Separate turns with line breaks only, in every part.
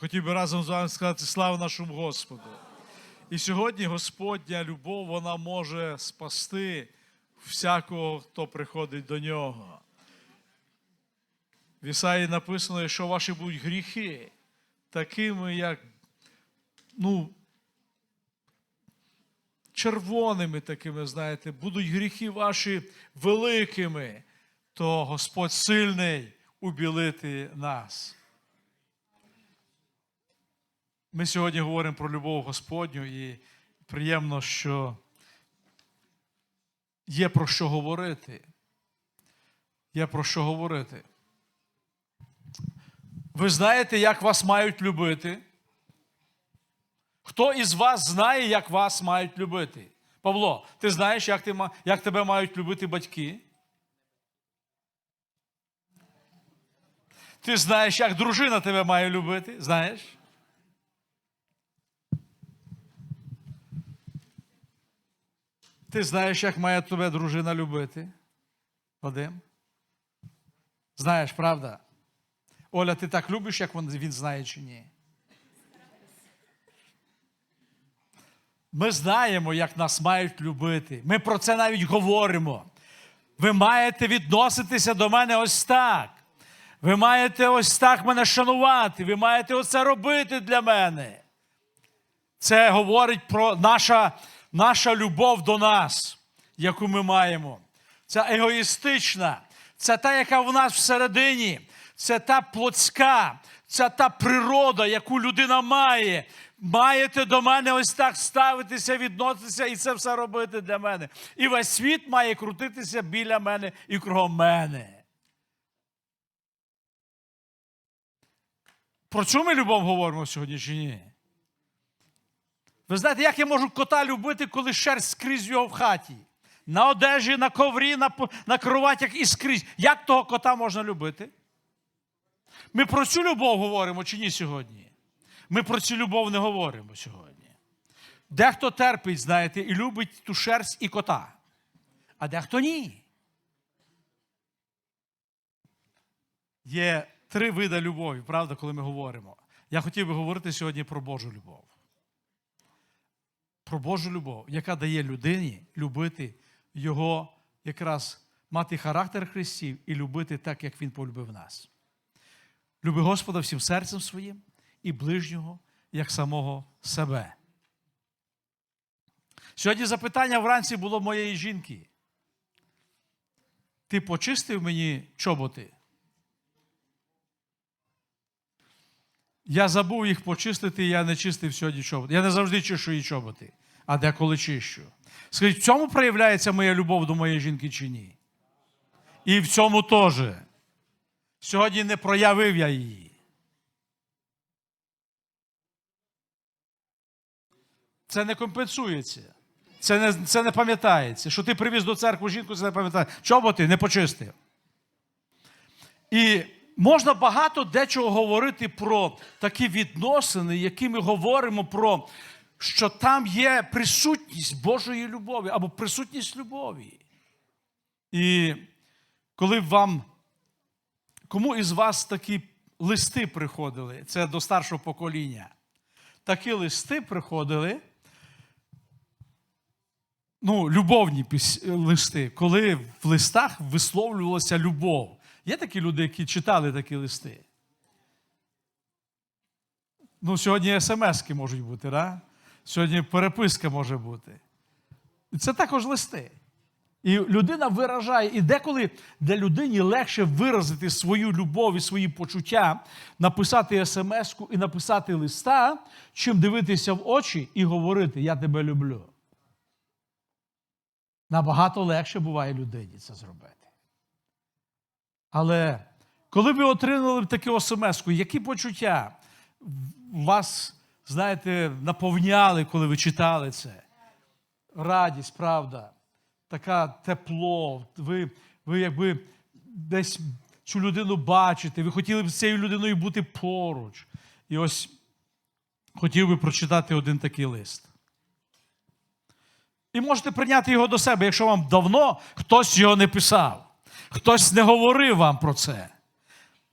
Хотів би разом з вами сказати слава нашому Господу. І сьогодні Господня любов, вона може спасти всякого, хто приходить до нього. В Ісаї написано, що ваші будуть гріхи, такими, як ну, червоними такими, знаєте, будуть гріхи ваші великими, то Господь сильний убілити нас. Ми сьогодні говоримо про любов Господню, і приємно, що є про що говорити. Є про що говорити. Ви знаєте, як вас мають любити? Хто із вас знає, як вас мають любити? Павло, ти знаєш, як, ти, як тебе мають любити батьки? Ти знаєш, як дружина тебе має любити? Знаєш? Ти знаєш, як має тебе дружина любити? Вадим? Знаєш, правда? Оля, ти так любиш, як він, знає чи ні? Ми знаємо, як нас мають любити. Ми про це навіть говоримо. Ви маєте відноситися до мене ось так. Ви маєте ось так мене шанувати. Ви маєте оце робити для мене. Це говорить про наша, наша любов до нас, яку ми маємо. Це егоїстична, це та, яка в нас всередині, це та плотська, це та природа, яку людина має. Маєте до мене ось так ставитися, відноситися і це все робити для мене. І весь світ має крутитися біля мене і кругом мене. Про цю ми любов говоримо сьогодні чи ні? Ви знаєте, як я можу кота любити, коли шерсть скрізь його в хаті? На одежі, на коврі, на, на кроватях і скрізь. Як того кота можна любити? Ми про цю любов говоримо чи ні сьогодні? Ми про цю любов не говоримо сьогодні. Дехто терпить, знаєте, і любить ту шерсть і кота, а дехто ні. Є три види любові, правда, коли ми говоримо. Я хотів би говорити сьогодні про Божу любов про Божу любов, яка дає людині любити його, якраз мати характер Христів і любити так, як Він полюбив нас. Люби Господа всім серцем своїм і ближнього, як самого себе. Сьогодні запитання вранці було моєї жінки. Ти почистив мені чоботи? Я забув їх почистити, я не чистив сьогодні чоботи. Я не завжди чищу її чоботи, а деколи чищу. Скажіть, в цьому проявляється моя любов до моєї жінки чи ні? І в цьому теж. Сьогодні не проявив я її. Це не компенсується. Це не, це не пам'ятається. Що ти привіз до церкви жінку, це не пам'ятається. Чоботи не почистив. І можна багато дечого говорити про такі відносини, які ми говоримо про, що там є присутність Божої любові або присутність любові. І коли вам, кому із вас такі листи приходили, це до старшого покоління, такі листи приходили, ну, любовні листи, коли в листах висловлювалася любов. Є такі люди, які читали такі листи. Ну, сьогодні смски можуть бути, да? Сьогодні переписка може бути. Це також листи. І людина виражає, і деколи для людині легше виразити свою любов і свої почуття, написати смс-ку і написати листа, чим дивитися в очі і говорити Я тебе люблю. Набагато легше буває людині це зробити. Але коли ви отримали таку смс-ку, які почуття вас, знаєте, наповняли, коли ви читали це? Радість, правда, така тепло. Ви, ви якби десь цю людину бачите, ви хотіли б з цією людиною бути поруч. І ось хотів би прочитати один такий лист. І можете прийняти його до себе, якщо вам давно хтось його не писав, хтось не говорив вам про це.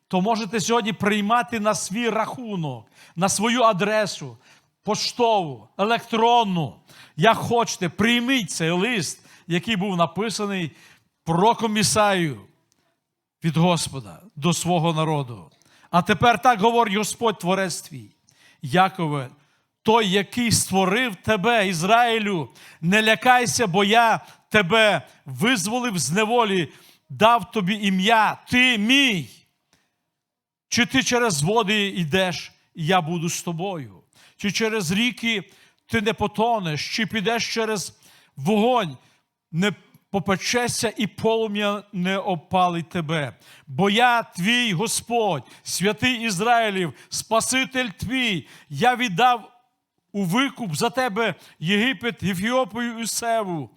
То можете сьогодні приймати на свій рахунок, на свою адресу, поштову, електронну. Як хочете, прийміть цей лист, який був написаний пророком Ісаю від Господа до свого народу. А тепер так говорить Господь Творець твій, Якове, той, який створив тебе, Ізраїлю, не лякайся, бо я тебе визволив з неволі, дав тобі ім'я, ти мій. Чи ти через води йдеш, я буду з тобою? Чи через ріки ти не потонеш, чи підеш через вогонь, не попечешся і полум'я не опалить тебе. Бо я твій Господь, святий Ізраїлів, Спаситель твій, я віддав у викуп за тебе Єгипет, Ефіопію і Севу.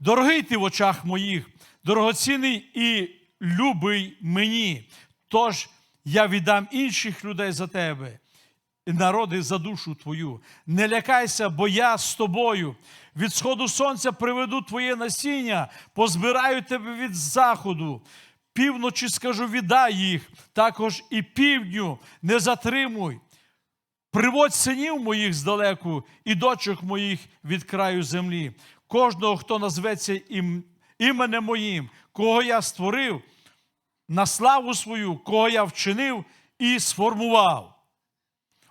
Дорогий ти в очах моїх, дорогоцінний і любий мені. Тож я віддам інших людей за тебе, народи за душу твою. Не лякайся, бо я з тобою. Від сходу сонця приведу твоє насіння, позбираю тебе від заходу. Півночі скажу, віддай їх, також і півдню не затримуй. Приводь синів моїх здалеку і дочок моїх від краю землі. Кожного, хто назветься ім, іменем моїм, кого я створив, на славу свою, кого я вчинив і сформував.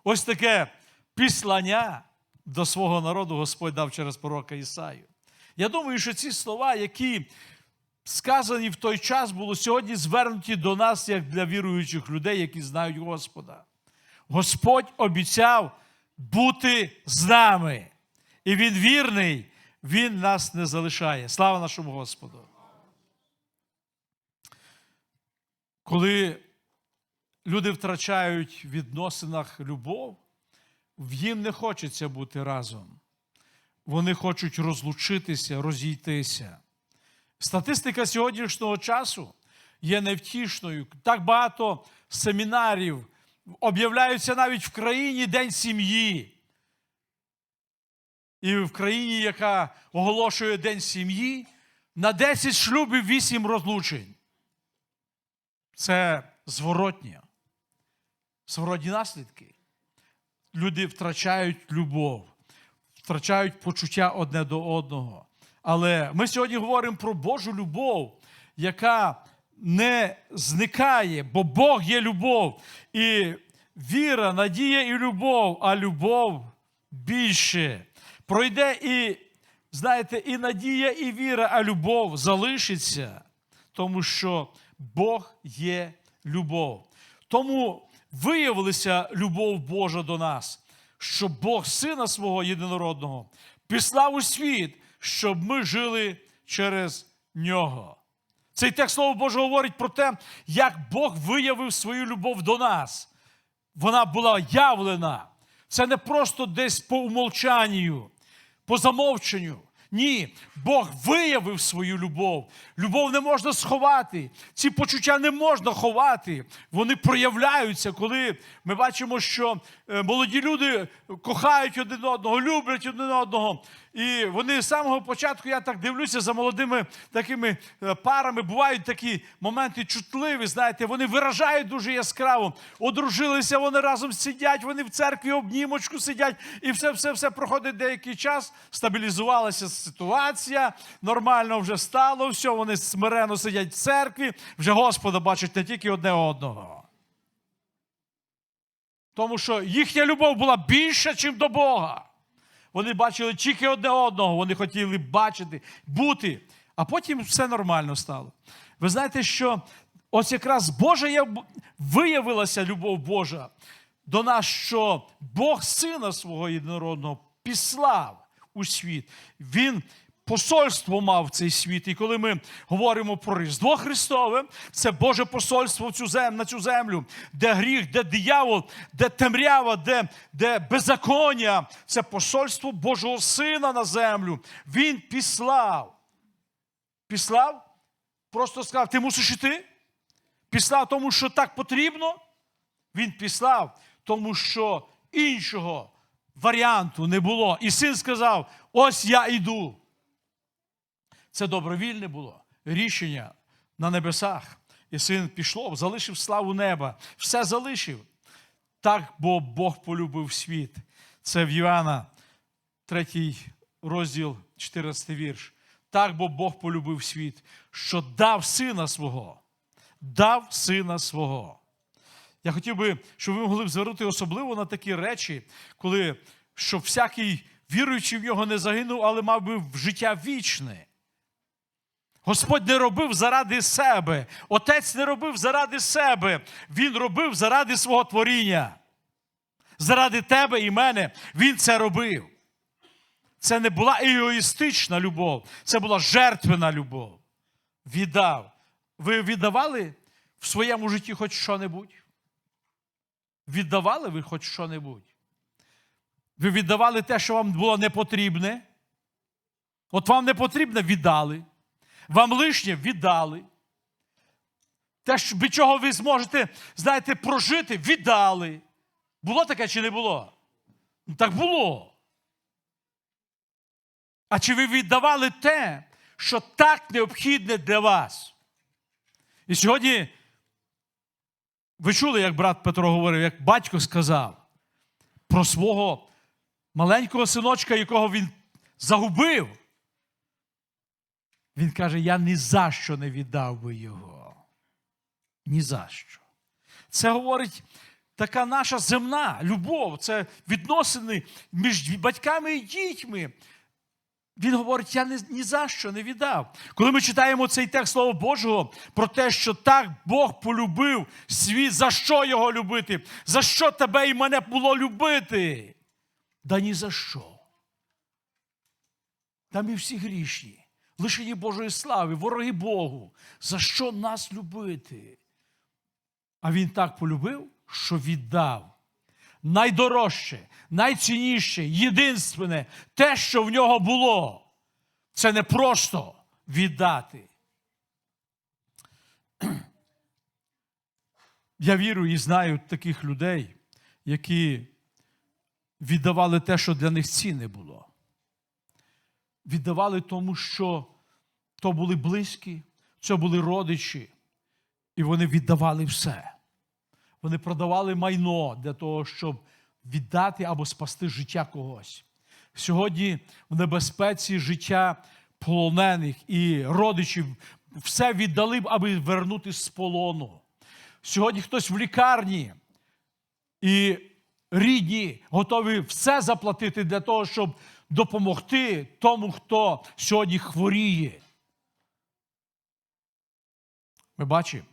Ось таке післання до свого народу Господь дав через пророка Ісаю. Я думаю, що ці слова, які сказані в той час, були сьогодні звернуті до нас, як для віруючих людей, які знають Господа. Господь обіцяв бути з нами. І Він вірний, Він нас не залишає. Слава нашому Господу. Коли люди втрачають в відносинах любов, їм не хочеться бути разом. Вони хочуть розлучитися, розійтися. Статистика сьогоднішнього часу є невтішною. Так багато семінарів об'являються навіть в країні День сім'ї. І в країні, яка оголошує День сім'ї, на 10 шлюбів 8 розлучень. Це зворотня. Зворотні наслідки. Люди втрачають любов, втрачають почуття одне до одного. Але ми сьогодні говоримо про Божу любов, яка не зникає, бо Бог є любов. І віра, надія і любов, а любов більше. Пройде і, знаєте, і надія, і віра, а любов залишиться, тому що Бог є любов. Тому виявилася любов Божа до нас, що Бог Сина свого єдинородного післав у світ, щоб ми жили через нього. Цей текст Слово Боже говорить про те, як Бог виявив свою любов до нас. Вона була явлена. Це не просто десь по умовчанню, по замовченню. Ні, Бог виявив свою любов. Любов не можна сховати. Ці почуття не можна ховати. Вони проявляються, коли ми бачимо, що е, молоді люди кохають один одного, люблять один одного. І вони з самого початку, я так дивлюся, за молодими такими е, парами бувають такі моменти чутливі. Знаєте, вони виражають дуже яскраво. Одружилися, вони разом сидять, вони в церкві обнімочку сидять, і все, все, все проходить деякий час. Стабілізувалася ситуація, нормально вже стало, все, вони смиренно сидять в церкві, вже Господа бачать не тільки одне одного. Тому що їхня любов була більша, ніж до Бога. Вони бачили тільки одне одного, вони хотіли бачити, бути, а потім все нормально стало. Ви знаєте, що ось якраз Божа виявилася любов Божа до нас, що Бог Сина свого єдинородного післав у світ. Він посольство мав цей світ. І коли ми говоримо про Різдво Христове, це Боже посольство в цю зем, на цю землю, де гріх, де диявол, де темрява, де, де беззаконня. Це посольство Божого Сина на землю. Він післав. Післав? Просто сказав, ти мусиш іти? Післав тому, що так потрібно. Він післав, тому що іншого варіанту не було. І син сказав: ось я йду. Це добровільне було рішення на небесах. І син пішло, залишив славу неба, все залишив. Так бо Бог полюбив світ. Це в Йоанна, 3 розділ, 14 вірш. Так бо Бог полюбив світ, що дав сина свого. Дав сина свого. Я хотів би, щоб ви могли б звернути особливо на такі речі, коли щоб всякий віруючий в нього не загинув, але мав би життя вічне. Господь не робив заради себе. Отець не робив заради себе. Він робив заради свого творіння. Заради тебе і мене він це робив. Це не була егоїстична любов, це була жертвена любов. Віддав. Ви віддавали в своєму житті хоч що-небудь? Віддавали ви хоч що-небудь? Ви віддавали те, що вам було не потрібне? От вам не потрібне віддали. Вам лишнє віддали. Те, від чого ви зможете, знаєте, прожити, віддали. Було таке чи не було? Ну, Так було. А чи ви віддавали те, що так необхідне для вас? І сьогодні ви чули, як брат Петро говорив, як батько сказав про свого маленького синочка, якого він загубив. Він каже: Я ні за що не віддав би його. Ні за що. Це говорить така наша земна любов, це відносини між батьками і дітьми. Він говорить, я ні, ні за що не віддав. Коли ми читаємо цей текст Слова Божого про те, що так Бог полюбив світ, за що його любити? За що тебе і мене було любити? Да ні за що. Та ми всі грішні, лишені Божої слави, вороги Богу. За що нас любити? А він так полюбив, що віддав. Найдорожче, найцінніше, єдинственне, те, що в нього було. Це не просто віддати. Я вірю і знаю таких людей, які віддавали те, що для них цінне було. Віддавали тому, що то були близькі, це були родичі, і вони віддавали все. Вони продавали майно для того, щоб віддати або спасти життя когось. Сьогодні в небезпеці життя полонених і родичів все віддали аби вернути з полону. Сьогодні хтось в лікарні і рідні готові все заплатити для того, щоб допомогти тому, хто сьогодні хворіє. Ми бачимо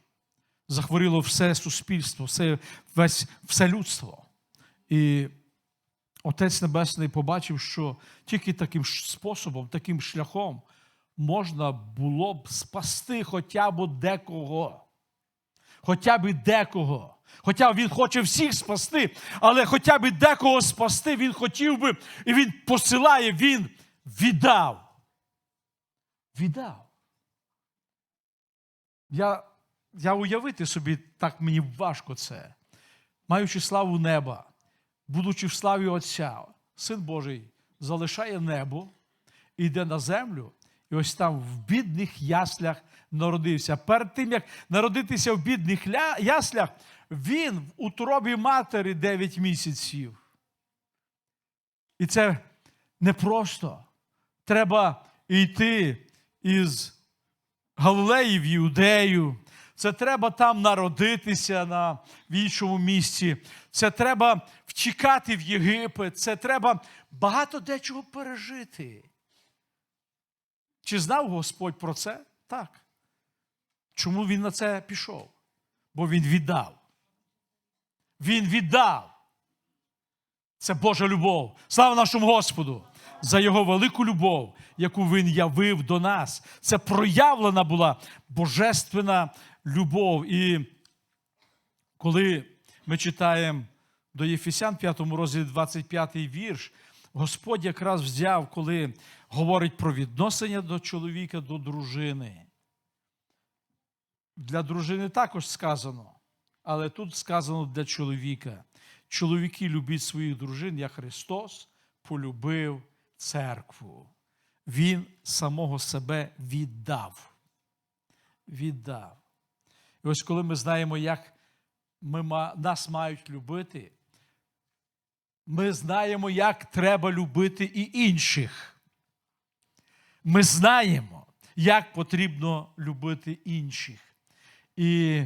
захворіло все суспільство, все, весь, все людство. І Отець Небесний побачив, що тільки таким способом, таким шляхом можна було б спасти хоча б декого. Хоча б декого. Хоча він хоче всіх спасти, але хоча б декого спасти він хотів би, і він посилає, він віддав. Віддав. Я, я уявити собі, так мені важко це. Маючи славу неба, будучи в славі Отця, Син Божий залишає небо, йде на землю, і ось там в бідних яслях народився. Перед тим, як народитися в бідних яслях, він в утробі матері 9 місяців. І це непросто. Треба йти із Галилеї в Іудею. Це треба там народитися на, в іншому місці. Це треба втікати в Єгипет. Це треба багато дечого пережити. Чи знав Господь про це? Так. Чому він на це пішов? Бо він віддав. Він віддав. Це Божа любов. Слава нашому Господу! За його велику любов, яку він явив до нас. Це проявлена була божественна любов. І коли ми читаємо до Єфесян 5 розділі 25 вірш, Господь якраз взяв, коли говорить про відношення до чоловіка, до дружини. Для дружини також сказано, але тут сказано для чоловіка. Чоловіки любіть своїх дружин, як Христос полюбив церкву. Він самого себе віддав. Віддав. І ось коли ми знаємо, як ми, нас мають любити, ми знаємо, як треба любити і інших. Ми знаємо, як потрібно любити інших. І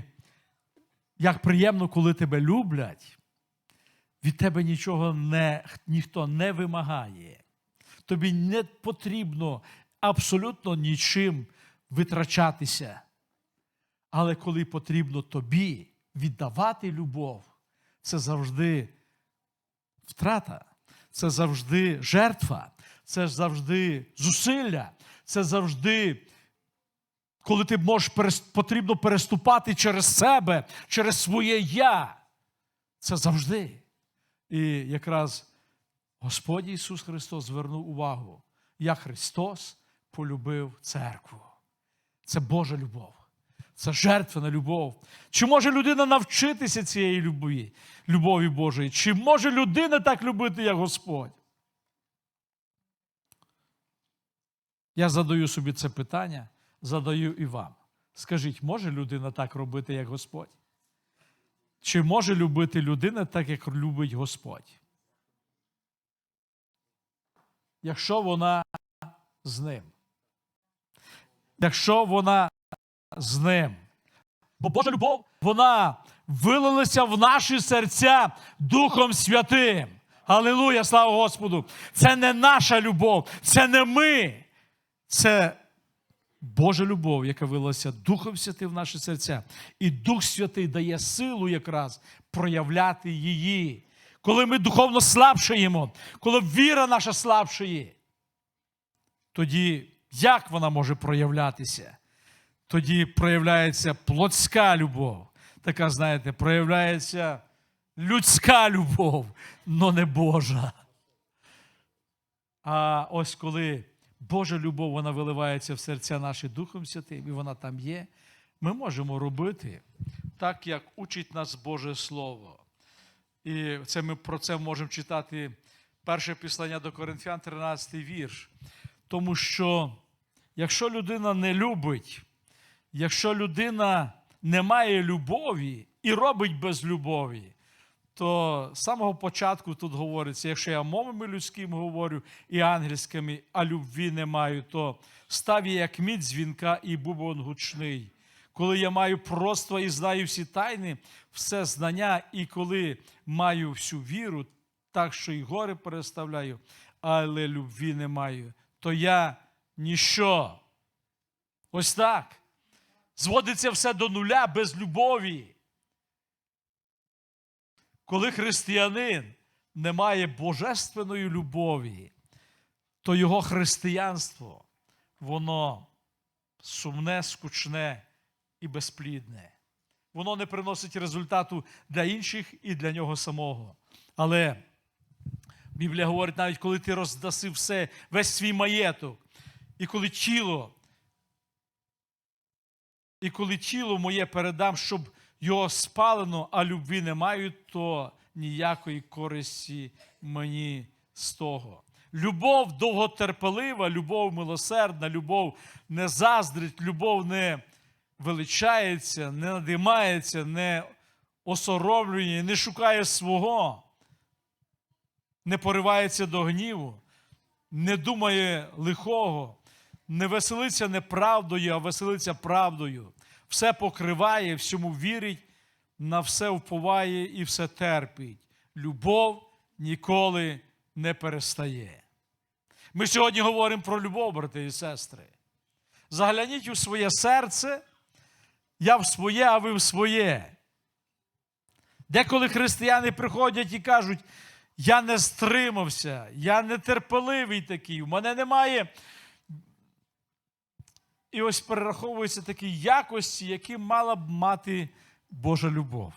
як приємно, коли тебе люблять, від тебе нічого не, ніхто не вимагає. Тобі не потрібно абсолютно нічим витрачатися. Але коли потрібно тобі віддавати любов, це завжди втрата, це завжди жертва, це завжди зусилля, це завжди, коли ти можеш потрібно переступати через себе, через своє я. Це завжди. І якраз Господь Ісус Христос звернув увагу, як Христос полюбив церкву. Це Божа любов. Це жертвена любов. Чи може людина навчитися цієї любові, любові Божої? Чи може людина так любити, як Господь? Я задаю собі це питання, задаю і вам. Скажіть, може людина так робити, як Господь? Чи може любити людина так, як любить Господь? Якщо вона з ним. Якщо вона з ним. Бо Божа любов, вона вилилася в наші серця Духом Святим. Алілуя, слава Господу! Це не наша любов, це не ми. Це Божа любов, яка вилилася Духом Святим в наші серця. І Дух Святий дає силу якраз проявляти її. Коли ми духовно слабшаємо, коли віра наша слабшає, тоді як вона може проявлятися? Тоді проявляється плотська любов. Така, знаєте, проявляється людська любов, но не Божа. А ось коли Божа любов вона виливається в серця наші Духом Святим, і вона там є, ми можемо робити так, як учить нас Боже Слово. І це ми про це можемо читати перше післання до Коринфян, 13 вірш. Тому що якщо людина не любить, якщо людина не має любові і робить без любові, то з самого початку тут говориться, якщо я мовами людськими говорю і ангельськими, а любві не маю, то став я як мідь дзвінка і бубон гучний. Коли я маю просто і знаю всі тайни, все знання, і коли маю всю віру, так що і гори переставляю, але любві не маю, то я ніщо. Ось так. Зводиться все до нуля без любові. Коли християнин не має божественної любові, то його християнство, воно сумне, скучне і безплідне. Воно не приносить результату для інших і для нього самого. Але Біблія говорить, навіть коли ти роздаси все, весь свій маєток, і коли тіло, і коли тіло моє передам, щоб його спалено, а любві не маю, то ніякої користі мені з того. Любов довготерпелива, любов милосердна, любов не заздрить, любов не величається, не надимається, не осоромлює, не шукає свого, не поривається до гніву, не думає лихого, не веселиться неправдою, а веселиться правдою. Все покриває, всьому вірить, на все вповає і все терпить. Любов ніколи не перестає. Ми сьогодні говоримо про любов, брати і сестри. Загляніть у своє серце, я в своє, а ви в своє. Деколи християни приходять і кажуть, я не стримався, я нетерпеливий такий, у мене немає. І ось перераховуються такі якості, які мала б мати Божа любов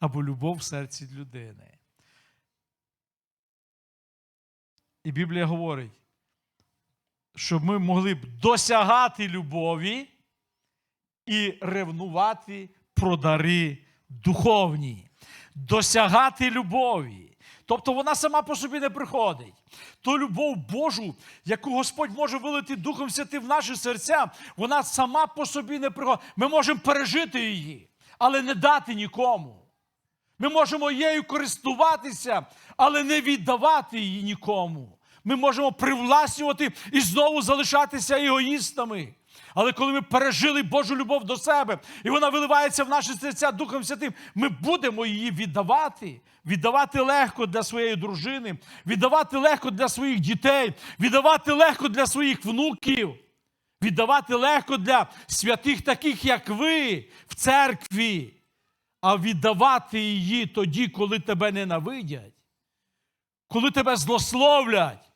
або любов в серці людини. І Біблія говорить, щоб ми могли б досягати любові і ревнувати про дари духовні, досягати любові. Тобто вона сама по собі не приходить. То любов Божу, яку Господь може вилити Духом Святим в наші серця, вона сама по собі не приходить. Ми можемо пережити її, але не дати нікому. Ми можемо її користуватися, але не віддавати її нікому. Ми можемо привласнювати і знову залишатися егоїстами. Але коли ми пережили Божу любов до себе, і вона виливається в наші серця Духом Святим, ми будемо її віддавати. Віддавати легко для своєї дружини, віддавати легко для своїх дітей, віддавати легко для своїх внуків, віддавати легко для святих, таких як ви в церкві а віддавати її тоді, коли тебе ненавидять, коли тебе злословлять,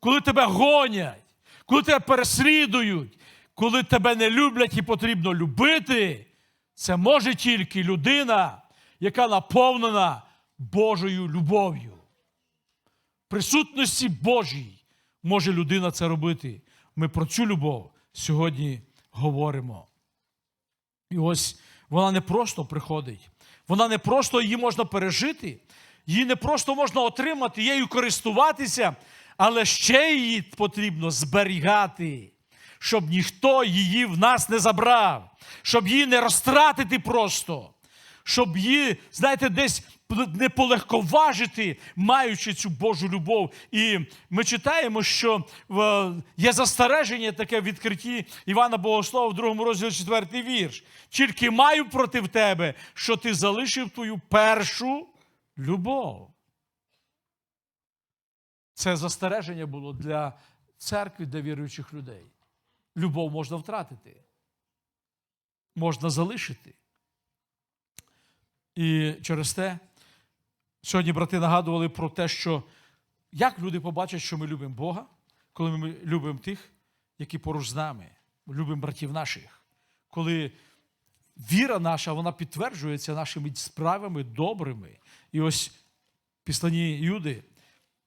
коли тебе гонять, коли тебе переслідують, коли тебе не люблять і потрібно любити, це може тільки людина, яка наповнена Божою любов'ю. Присутності Божій може людина це робити. Ми про цю любов сьогодні говоримо. І ось вона не просто приходить, вона не просто її можна пережити, її не просто можна отримати, її користуватися, але ще її потрібно зберігати, щоб ніхто її в нас не забрав, щоб її не розтратити просто, щоб її, знаєте, десь не полегковажити, маючи цю Божу любов. І ми читаємо, що є застереження таке в відкритті Івана Богослова в другому розділі четвертий вірш. Тільки маю проти тебе, що ти залишив твою першу любов. Це застереження було для церкви, для віруючих людей. Любов можна втратити, можна залишити. І через те сьогодні брати нагадували про те, що як люди побачать, що ми любимо Бога, коли ми любимо тих, які поруч з нами, любимо братів наших, коли віра наша вона підтверджується нашими справами добрими. І ось в післанні Юди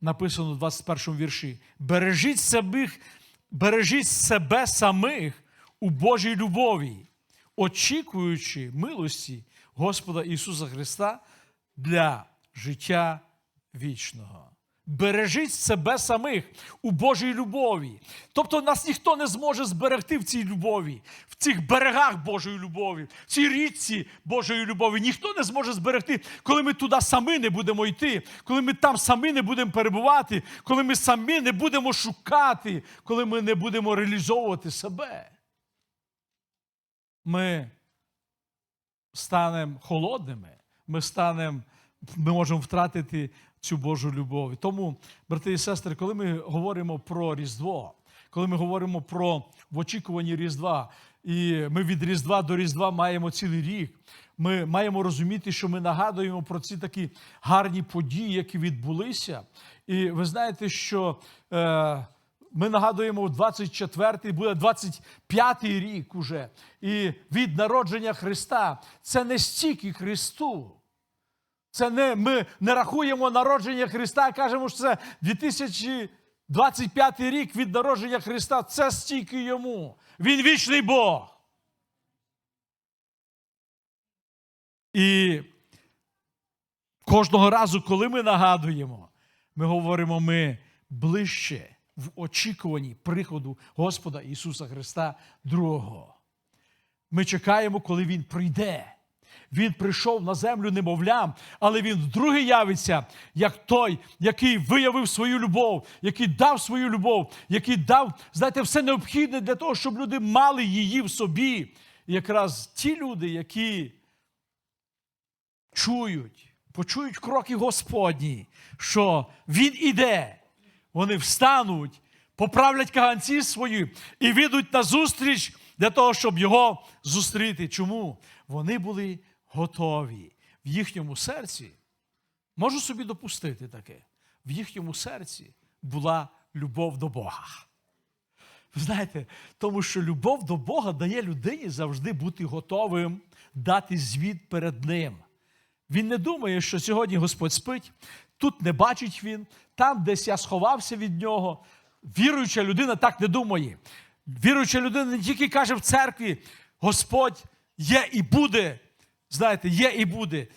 написано в 21 вірші: бережіть себе, бережіть себе самих у Божій любові, очікуючи милості Господа Ісуса Христа для життя вічного. Бережіть себе самих у Божій любові. Тобто нас ніхто не зможе зберегти в цій любові, в цих берегах Божої любові, в цій річці Божої любові. Ніхто не зможе зберегти, коли ми туди самі не будемо йти, коли ми там самі не будемо перебувати, коли ми самі не будемо шукати, коли ми не будемо реалізовувати себе. Ми станемо холодними, ми станемо, ми можемо втратити цю Божу любов. Тому, брати і сестри, коли ми говоримо про Різдво, коли ми говоримо про в очікуванні Різдва, і ми від Різдва до Різдва маємо цілий рік, ми маємо розуміти, що ми нагадуємо про ці такі гарні події, які відбулися. І ви знаєте, що. Е, ми нагадуємо 24-й, буде 25-й рік уже. І від народження Христа це не стільки Христу. Це не ми не рахуємо народження Христа, а кажемо, що це 2025 рік від народження Христа. Це стільки йому. Він вічний Бог. І кожного разу, коли ми нагадуємо, ми говоримо ми ближче в очікуванні приходу Господа Ісуса Христа другого. Ми чекаємо, коли Він прийде. Він прийшов на землю немовлям, але він вдруге явиться як той, який виявив свою любов, який дав свою любов, який дав, знаєте, все необхідне для того, щоб люди мали її в собі. І якраз ті люди, які чують, почують кроки Господні, що Він іде, вони встануть, поправлять каганці свої і відуть на зустріч для того, щоб його зустріти. Чому? Вони були готові в їхньому серці. Можу собі допустити таке. В їхньому серці була любов до Бога. Ви знаєте, тому що любов до Бога дає людині завжди бути готовим дати звіт перед Ним. Він не думає, що сьогодні Господь спить, тут не бачить він, там десь я сховався від нього. Віруюча людина так не думає. Віруюча людина не тільки каже в церкві, Господь є і буде. Знаєте, є і буде.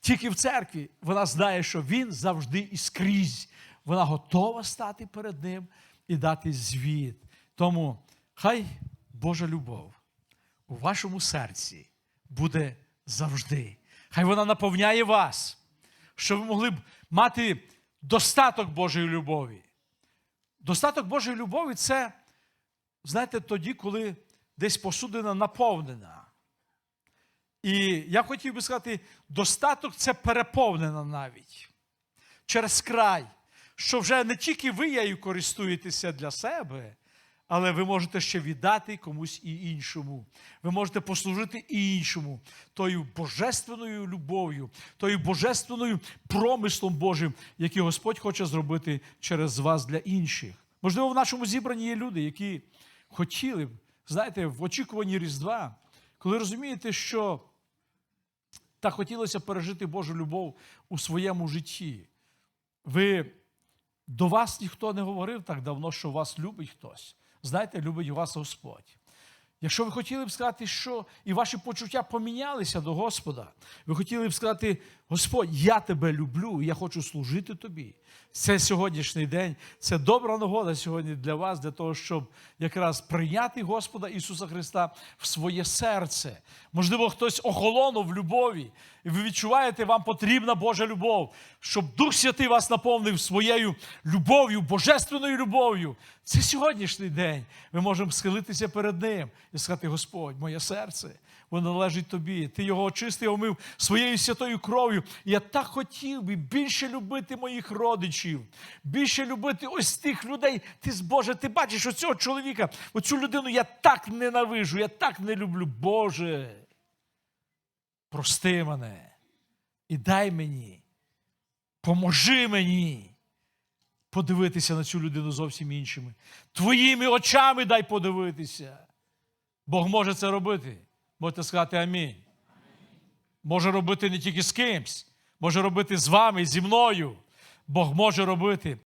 тільки в церкві, вона знає, що він завжди і скрізь. Вона готова стати перед ним і дати звіт. Тому хай Божа любов у вашому серці буде завжди. Хай вона наповняє вас, щоб ви могли б мати достаток Божої любові. Достаток Божої любові це, знаєте, тоді, коли десь посудина наповнена. І я хотів би сказати, достаток це переповнена навіть через край, що вже не тільки ви нею користуєтеся для себе, але ви можете ще віддати комусь і іншому. Ви можете послужити і іншому тою божественною любов'ю, тою божественною промислом Божим, який Господь хоче зробити через вас для інших. Можливо, в нашому зібранні є люди, які хотіли б, знаєте, в очікуванні Різдва, коли розумієте, що так хотілося пережити Божу любов у своєму житті. Ви до вас ніхто не говорив так давно, що вас любить хтось. Знаєте, любить вас Господь. Якщо ви хотіли б сказати, що і ваші почуття помінялися до Господа, ви хотіли б сказати, Господь, я тебе люблю, я хочу служити тобі. Це сьогоднішній день, це добра нагода сьогодні для вас, для того, щоб якраз прийняти Господа Ісуса Христа в своє серце. Можливо, хтось охолонув в любові, і ви відчуваєте, вам потрібна Божа любов, щоб Дух Святий вас наповнив своєю любов'ю, божественною любов'ю. Це сьогоднішній день. Ми можемо схилитися перед Ним і сказати: Господь, моє серце, воно належить тобі. Ти його очистив, омив своєю святою кров'ю. Я так хотів би більше любити моїх родичів, більше любити ось тих людей. Ти Боже, ти бачиш оцього чоловіка, оцю людину я так ненавижу, я так не люблю. Боже, прости мене і дай мені, поможи мені подивитися на цю людину зовсім іншими. Твоїми очами дай подивитися. Бог може це робити. Можете сказати амінь. Може робити не тільки з кимсь, може робити з вами, зі мною. Бог може робити.